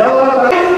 মৌচাকের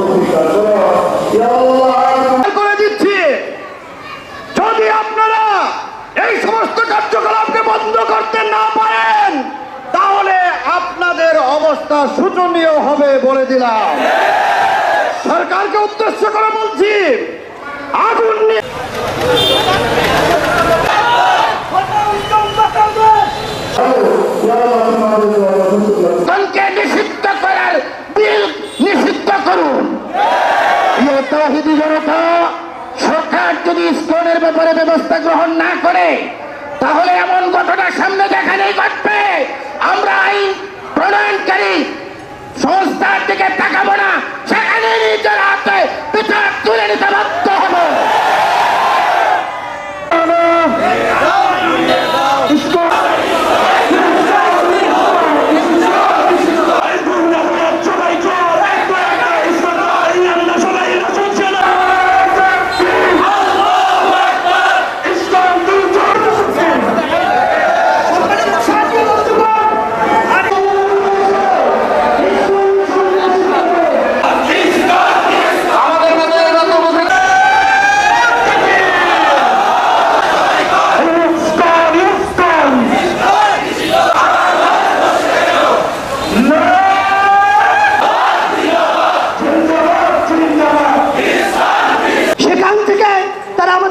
অবস্থা শোচনীয় হবে বলে দিলাম। সরকারকে উদ্দেশ্য করে বলছি, আগুন নিয়ে নিষিদ্ধ করার বিল নিষিদ্ধ করুন। তৌহিদি জনতা সরকার যদি ইস্কনের ব্যাপারে ব্যবস্থা গ্রহণ না করে, তাহলে এমন ঘটনা সামনে দেখালেই ঘটবে আমরা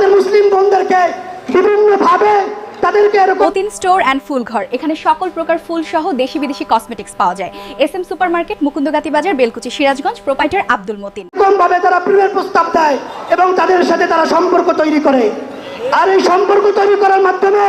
আমাদের মুসলিম বোনদেরকে বিভিন্ন ভাবে তাদেরকে এরকম মতিন স্টোর অ্যান্ড ফুল ঘর। এখানে সকল প্রকার ফুল সহ দেশি বিদেশি কসমেটিক্স পাওয়া যায়। S M super market Mukundagati Bazar Belkuchi Sirajganj proprietor Abdul Matin. ভাবে তারা প্রেমের প্রস্তাব দেয় এবং তাদের সাথে তারা সম্পর্ক তৈরি করে। আর এই সম্পর্ক তৈরি করার মাধ্যমে